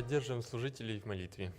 Поддерживаем служителей в молитве.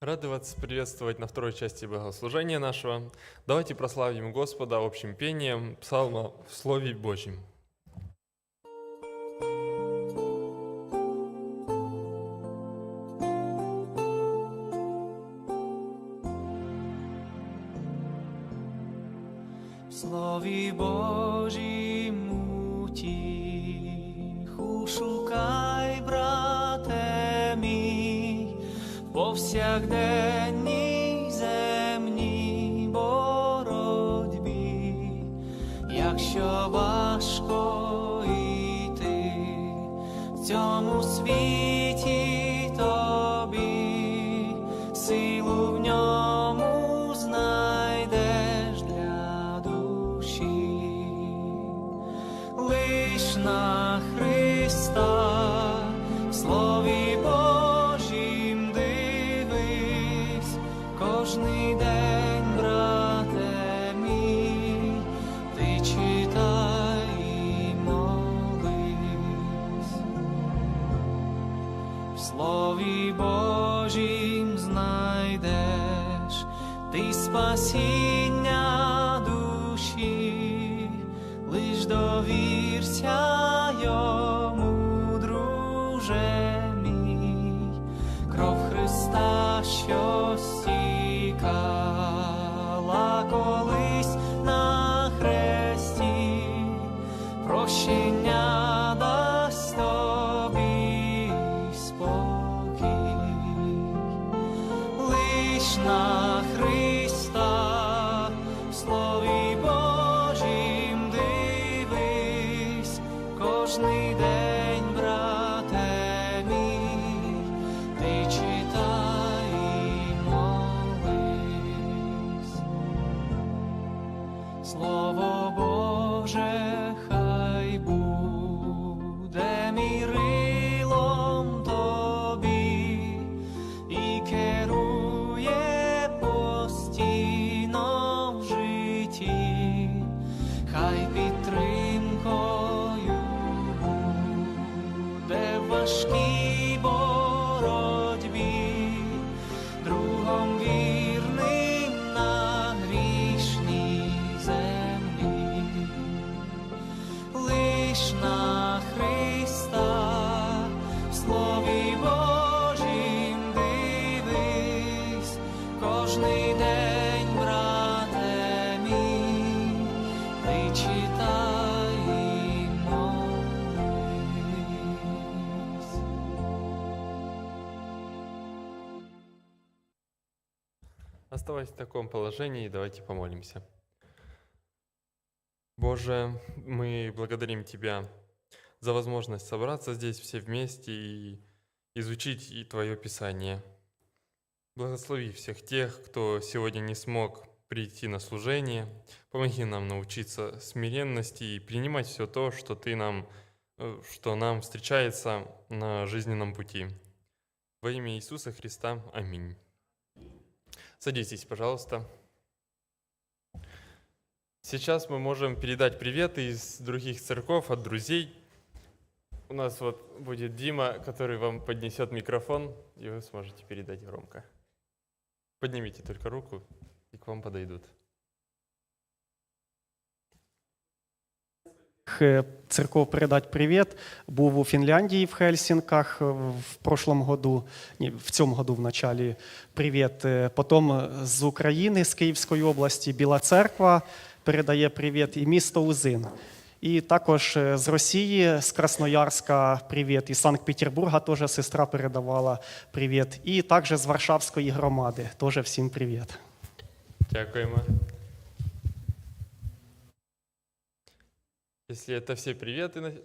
Рады вас приветствовать на второй части богослужения нашего. Давайте прославим Господа общим пением псалма в Слове Божьем. Цьому світі лиш довірся Слово Боже, Оставаясь в таком положении, давайте помолимся. Боже, мы благодарим Тебя за возможность собраться здесь все вместе и изучить и Твое Писание. Благослови всех тех, кто сегодня не смог прийти на служение. Помоги нам научиться смиренности и принимать все то, что Ты нам, э, что нам встречается на жизненном пути. Во имя Иисуса Христа. Аминь. Садитесь, пожалуйста. Сейчас мы можем передать привет из других церков, от друзей. У нас вот будет Дима, который вам поднесет микрофон, и вы сможете передать громко. Поднимите только руку, и к вам подойдут. Церков передать привет. Був у Фінляндії в Хельсінках е, в прошлом году, ні, в цьому году в началі. Привіт. Е, Потім е, з України, з Київської області, Біла Церква передає привіт і місто Узин. І також е, з Росії, з Красноярська привіт, і Санкт-Петербурга теж сестра передавала привіт. І також з Варшавської громади теж всім привіт. Дякуємо. Если это все приветы...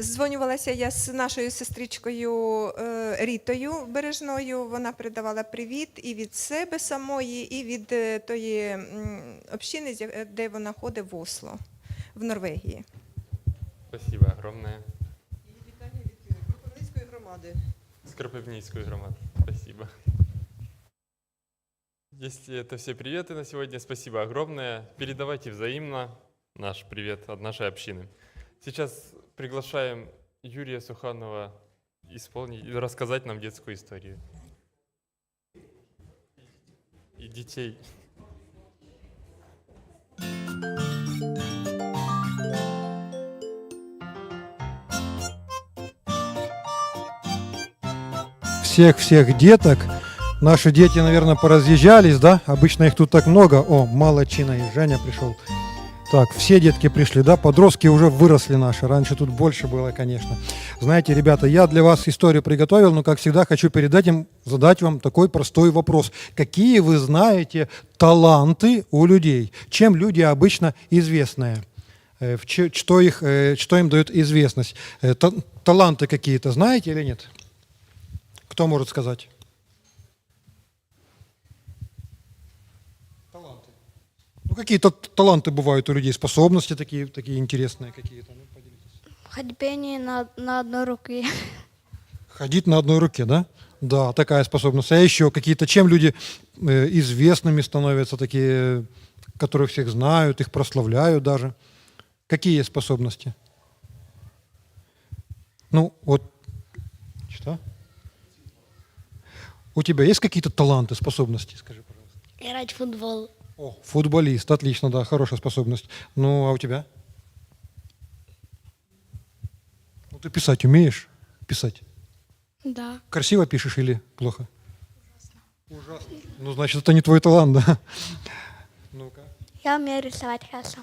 Дзвонювалася я з нашою сестричкою е, Рітою Бережною. Вона передавала привіт і від себе самої, і від е, тої общини, е, де вона ходить в Осло, в Норвегії. Спасибо огромне. І вітання від Кропивницької громади. З Кропивницької громади. Спасибо. Если это все приветы на сегодня, спасибо огромное. Передавайте взаимно наш привет от нашей общины. Сейчас приглашаем Юрия Суханова исполнить, рассказать нам детскую историю. И детей. всех-всех деток. Наши дети, наверное, поразъезжались, да? Обычно их тут так много. О, молодчина, и Женя пришел. Так, все детки пришли, да? Подростки уже выросли наши. Раньше тут больше было, конечно. Знаете, ребята, я для вас историю приготовил, но, как всегда, хочу перед этим задать вам такой простой вопрос. Какие вы знаете таланты у людей? Чем люди обычно известные? Э, Что, их, э, что им дает известность? Э, та- Таланты какие-то знаете или нет? Кто может сказать? Таланты. Ну, какие-то таланты бывают у людей, способности такие, такие интересные какие-то. Ну, поделитесь. Ходьбение на, на одной руке. Ходить на одной руке, да? Да, такая способность. А еще какие-то, чем люди э, известными становятся, такие, которые всех знают, их прославляют даже. Какие есть способности? Ну, вот, что? У тебя есть какие-то таланты, способности, скажи, пожалуйста? Играть в футбол. О, футболист, отлично, да, хорошая способность. Ну, а у тебя? Ну, ты писать умеешь? Писать? Да. Красиво пишешь или плохо? Ужасно. Ну, значит, это не твой талант, да? Ну-ка. Я умею рисовать хорошо.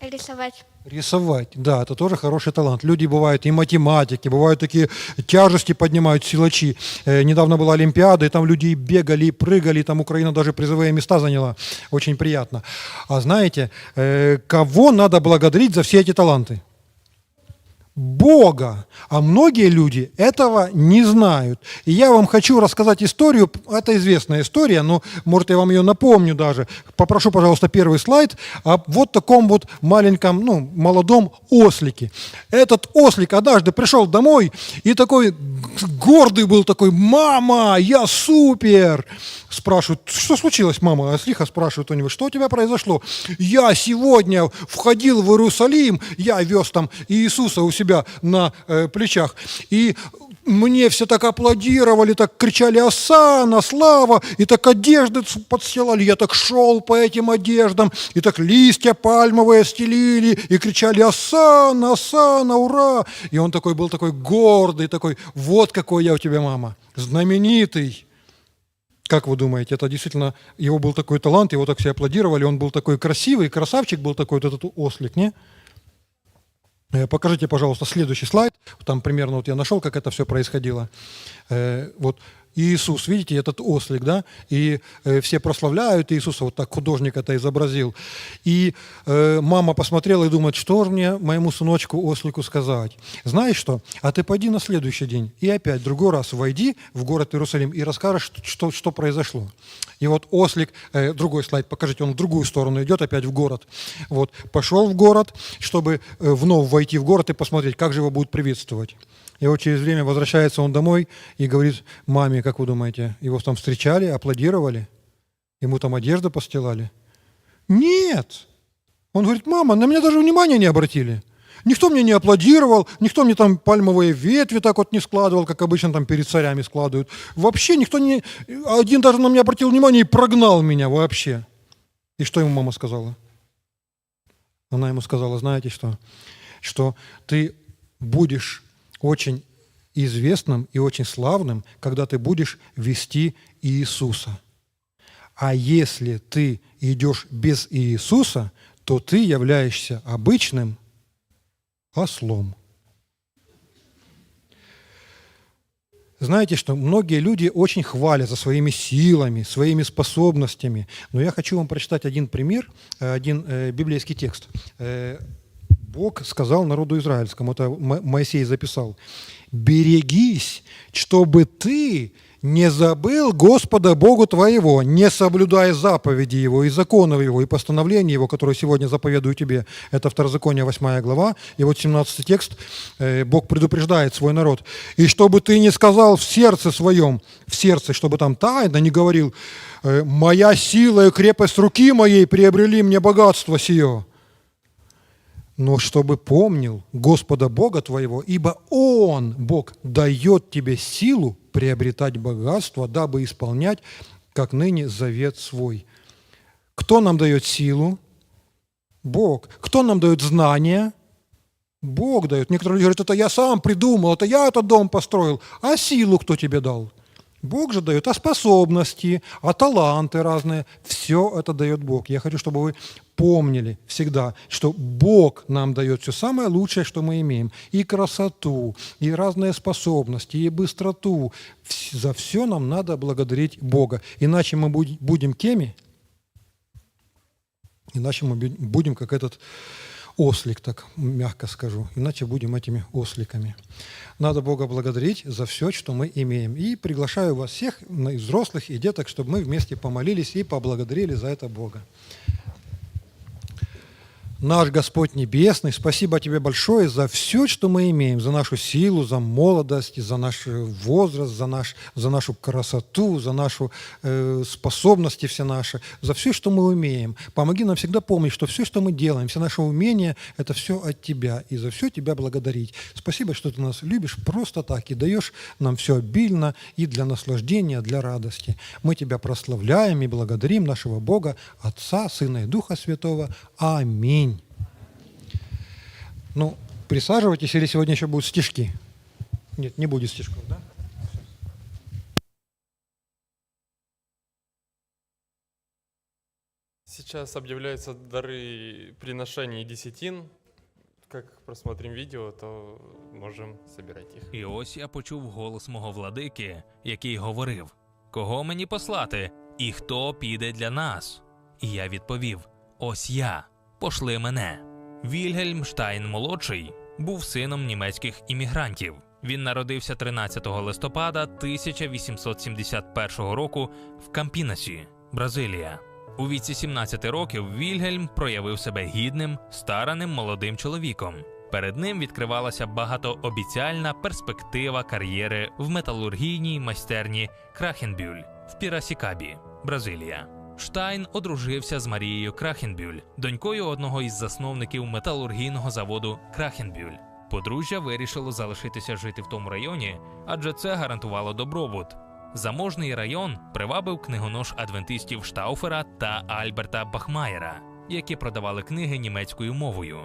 Рисовать. Рисовать, да, это тоже хороший талант. Люди бывают и математики, бывают такие тяжести поднимают силачи. Э, недавно была Олимпиада, и там люди бегали, прыгали, там Украина даже призовые места заняла. Очень приятно. А знаете, э, кого надо благодарить за все эти таланты? Бога. А многие люди этого не знают. И я вам хочу рассказать историю. Это известная история, но, может, я вам ее напомню даже. Попрошу, пожалуйста, первый слайд. О вот таком вот маленьком, ну, молодом ослике. Этот ослик однажды пришел домой и такой гордый был такой, мама, я супер. Спрашивают, что случилось, мама? Ослиха спрашивает у него, что у тебя произошло? Я сегодня входил в Иерусалим, я вез там Иисуса у себя на э, плечах, и мне все так аплодировали, так кричали «Осана! Слава!» И так одежды подстилали. Я так шел по этим одеждам, и так листья пальмовые стелили, и кричали «Осана! Осана! Ура!» И он такой был такой гордый, такой «Вот какой я у тебя, мама! Знаменитый!» Как вы думаете, это действительно, его был такой талант, его так все аплодировали, он был такой красивый, красавчик был такой, вот этот ослик, не? Э, Покажите, пожалуйста, следующий слайд. Там примерно вот я нашел, как это все происходило. Э, Вот Иисус, видите, этот ослик, да, и э, все прославляют Иисуса, вот так художник это изобразил. И э, мама посмотрела и думает, что же мне моему сыночку ослику сказать. Знаешь что? А ты пойди на следующий день и опять другой раз войди в город Иерусалим и расскажешь, что, что произошло. И вот ослик, э, другой слайд, покажите, он в другую сторону идет, опять в город. Вот, пошел в город, чтобы э, вновь войти в город и посмотреть, как же его будут приветствовать. И вот через время возвращается он домой и говорит маме, как вы думаете, его там встречали, аплодировали? Ему там одежду постилали? Нет. Он говорит, мама, на меня даже внимания не обратили. Никто мне не аплодировал, никто мне там пальмовые ветви так вот не складывал, как обычно там перед царями складывают. Вообще никто не... Один даже на меня обратил внимание и прогнал меня вообще. И что ему мама сказала? Она ему сказала, знаете что? Что ты будешь очень известным и очень славным, когда ты будешь вести Иисуса. А если ты идешь без Иисуса, то ты являешься обычным ослом. Знаете, что многие люди очень хвалятся своими силами, своими способностями. Но я хочу вам прочитать один пример, э, один э, библейский текст. Э, Бог сказал народу израильскому, это Мо- Моисей записал, «Берегись, чтобы ты не забыл Господа Бога твоего, не соблюдая заповеди Его и законов Его, и постановления Его, которые сегодня заповедую тебе». Это Второзаконие, 8 глава, и вот 17 текст, э, Бог предупреждает свой народ. «И чтобы ты не сказал в сердце своем, в сердце, чтобы там тайно не говорил, э, «Моя сила и крепость руки моей приобрели мне богатство сие» но чтобы помнил Господа Бога твоего, ибо Он, Бог, дает тебе силу приобретать богатство, дабы исполнять, как ныне, завет свой. Кто нам дает силу? Бог. Кто нам дает знания? Бог дает. Некоторые люди говорят, это я сам придумал, это я этот дом построил. А силу кто тебе дал? Бог же дает, а способности, а таланты разные. Все это дает Бог. Я хочу, чтобы вы помнили всегда, что Бог нам дает все самое лучшее, что мы имеем. И красоту, и разные способности, и быстроту. За все нам надо благодарить Бога. Иначе мы буд- будем кеми? Иначе мы бу- будем как этот ослик, так мягко скажу. Иначе будем этими осликами. Надо Бога благодарить за все, что мы имеем. И приглашаю вас всех, и взрослых, и деток, чтобы мы вместе помолились и поблагодарили за это Бога. Наш Господь Небесный, спасибо Тебе большое за все, что мы имеем, за нашу силу, за молодость, за наш э, возраст, за, наш, за нашу красоту, за нашу э, способности все наши, за все, что мы умеем. Помоги нам всегда помнить, что все, что мы делаем, все наши умения, это все от Тебя, и за все Тебя благодарить. Спасибо, что Ты нас любишь просто так и даешь нам все обильно и для наслаждения, для радости. Мы Тебя прославляем и благодарим нашего Бога, Отца, Сына и Духа Святого. Аминь. Ну, присаживайтесь, или сегодня еще будут стишки? Нет, не будет стишков, да? Сейчас объявляются дары приношений десятин. Как просмотрим видео, то можем собирать их. І ось я почув голос мого владики, який говорив: Кого мені послати, і хто піде для нас? І я відповів: Ось я, пошли мене. Вільгельм Штайн молодший був сином німецьких іммігрантів. Він народився 13 листопада 1871 року в Кампінасі, Бразилія. У віці 17 років Вільгельм проявив себе гідним, стараним молодим чоловіком. Перед ним відкривалася багатообіцяльна перспектива кар'єри в металургійній майстерні Крахенбюль в Пірасікабі, Бразилія. Штайн одружився з Марією Крахенбюль, донькою одного із засновників металургійного заводу Крахенбюль. Подружжя вирішило залишитися жити в тому районі, адже це гарантувало добробут. Заможний район привабив книгонож адвентистів Штауфера та Альберта Бахмаєра, які продавали книги німецькою мовою.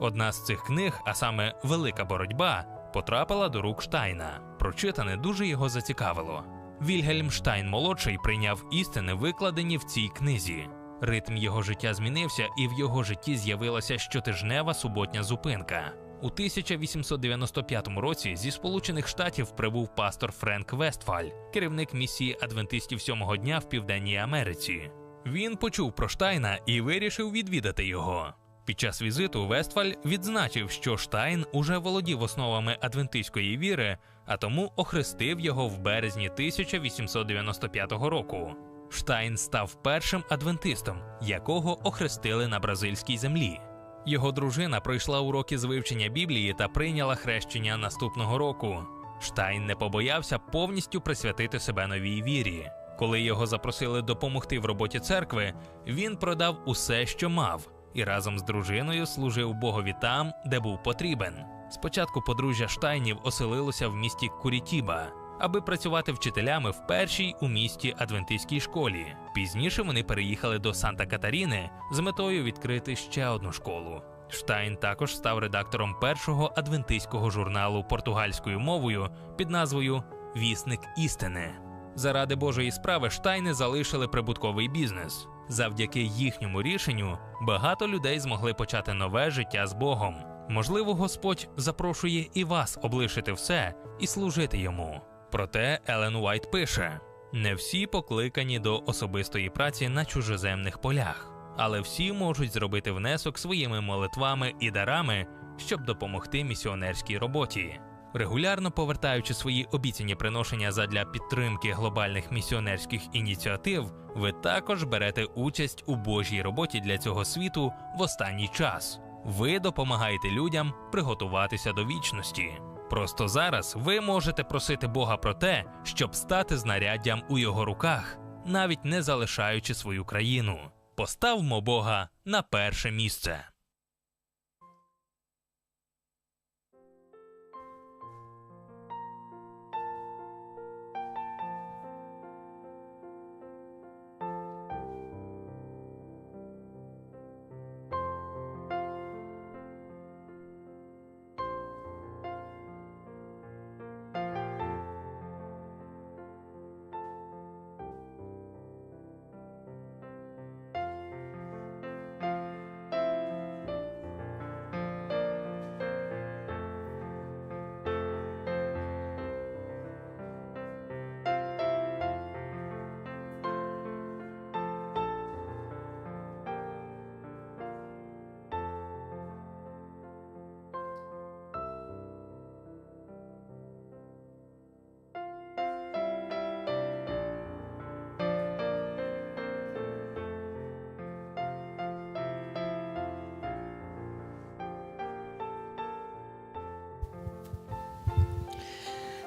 Одна з цих книг, а саме Велика боротьба, потрапила до рук Штайна. Прочитане дуже його зацікавило. Вільгельм Штайн молодший прийняв істини, викладені в цій книзі. Ритм його життя змінився, і в його житті з'явилася щотижнева суботня зупинка. У 1895 році зі Сполучених Штатів прибув пастор Френк Вестфаль, керівник місії адвентистів сьомого дня в Південній Америці. Він почув про Штайна і вирішив відвідати його. Під час візиту Вестфаль відзначив, що Штайн уже володів основами адвентистської віри, а тому охрестив його в березні 1895 року. Штайн став першим адвентистом, якого охрестили на бразильській землі. Його дружина пройшла уроки з вивчення Біблії та прийняла хрещення наступного року. Штайн не побоявся повністю присвятити себе новій вірі. Коли його запросили допомогти в роботі церкви, він продав усе, що мав, і разом з дружиною служив Богові там, де був потрібен. Спочатку подружжя Штайнів оселилося в місті Курітіба, аби працювати вчителями в першій у місті адвентистській школі. Пізніше вони переїхали до Санта-Катаріни з метою відкрити ще одну школу. Штайн також став редактором першого адвентистського журналу португальською мовою під назвою Вісник істини. Заради Божої справи Штайни залишили прибутковий бізнес. Завдяки їхньому рішенню багато людей змогли почати нове життя з Богом. Можливо, Господь запрошує і вас облишити все і служити йому. Проте Елен Уайт пише: не всі покликані до особистої праці на чужеземних полях. але всі можуть зробити внесок своїми молитвами і дарами, щоб допомогти місіонерській роботі. Регулярно повертаючи свої обіцяні приношення задля підтримки глобальних місіонерських ініціатив, ви також берете участь у Божій роботі для цього світу в останній час. Ви допомагаєте людям приготуватися до вічності. Просто зараз ви можете просити Бога про те, щоб стати знаряддям у його руках, навіть не залишаючи свою країну. Поставмо Бога на перше місце.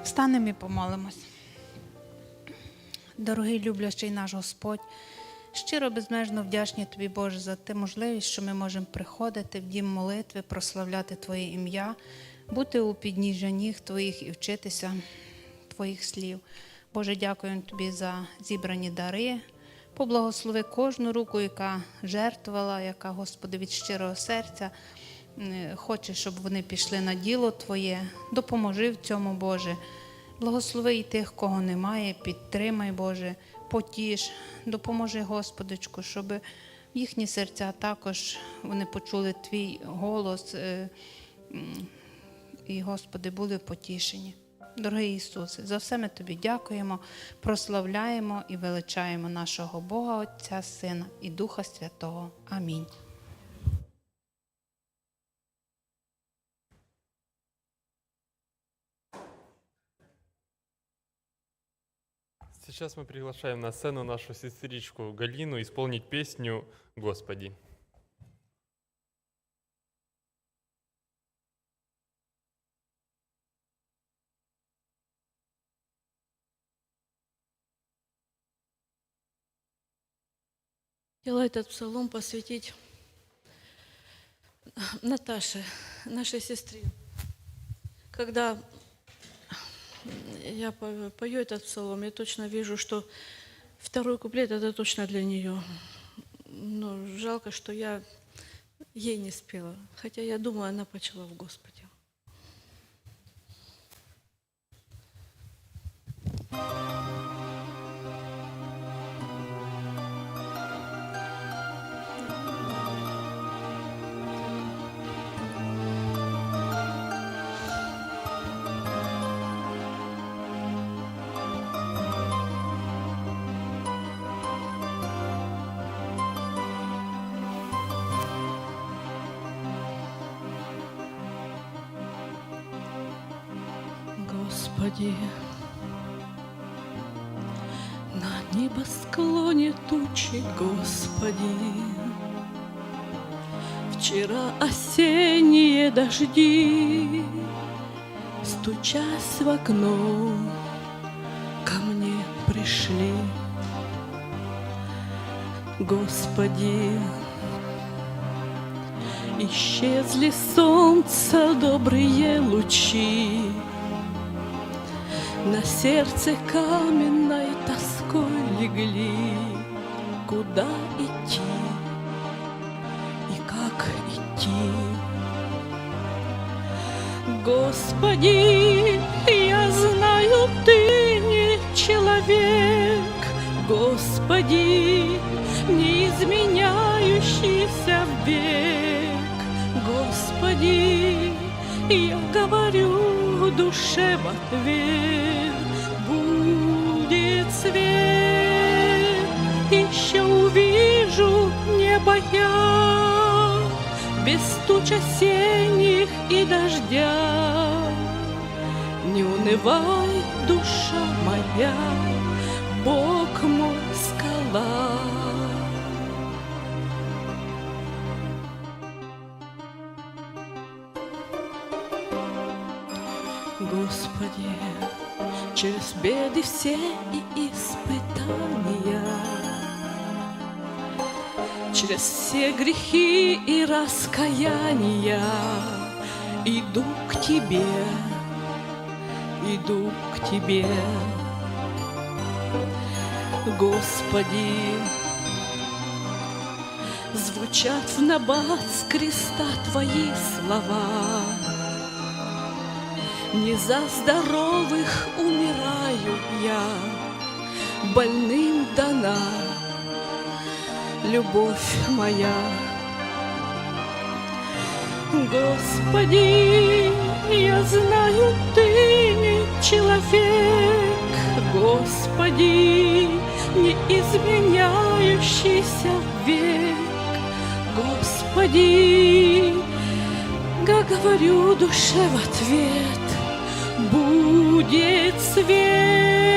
Встанемо і помолимось. Дорогий люблячий наш Господь, щиро безмежно вдячні тобі, Боже, за те можливість, що ми можемо приходити в дім молитви, прославляти Твоє ім'я, бути у підніжжя ніг Твоїх і вчитися Твоїх слів. Боже, дякуємо Тобі за зібрані дари. Поблагослови кожну руку, яка жертвувала, яка, Господи, від щирого серця е, хоче, щоб вони пішли на діло Твоє. Допоможи в цьому, Боже. Благослови і тих, кого немає, підтримай, Боже, потіш, допоможи, Господочку, щоб їхні серця також вони почули Твій голос е, і, Господи, були потішені. Дорогий Ісусе, за все ми Тобі дякуємо, прославляємо і величаємо нашого Бога, Отця, Сина і Духа Святого. Амінь. Сейчас мы приглашаем на сцену нашу сестричку Галину исполнить песню «Господи». Хотела этот псалом посвятить Наташе, нашей сестре. Когда я по- пою этот псалом, я точно вижу, что второй куплет это точно для нее. Но жалко, что я ей не спела. Хотя я думаю, она почала в Господе. Небосклоне тучи, Господи, Вчера осенние дожди, Стучась в окно, ко мне пришли. Господи, исчезли солнца добрые лучи, на сердце тоской легли, Куда идти и как идти. Господи, я знаю, Ты не человек, Господи, не изменяющийся век, Господи, я говорю душе в ответ, будет свет, неба я, без туч осенних и дождя. Не унывай, душа моя, Бог мой скала. Господи, через беды все и испытания, через все грехи и раскаяния иду к Тебе, иду к Тебе. Господи, звучат в набат с креста Твои слова. Не за здоровых умираю я, больным дана любовь моя. Господи, я знаю, Ты не человек, Господи, не изменяющийся век, Господи, как говорю душе в ответ, будет свет.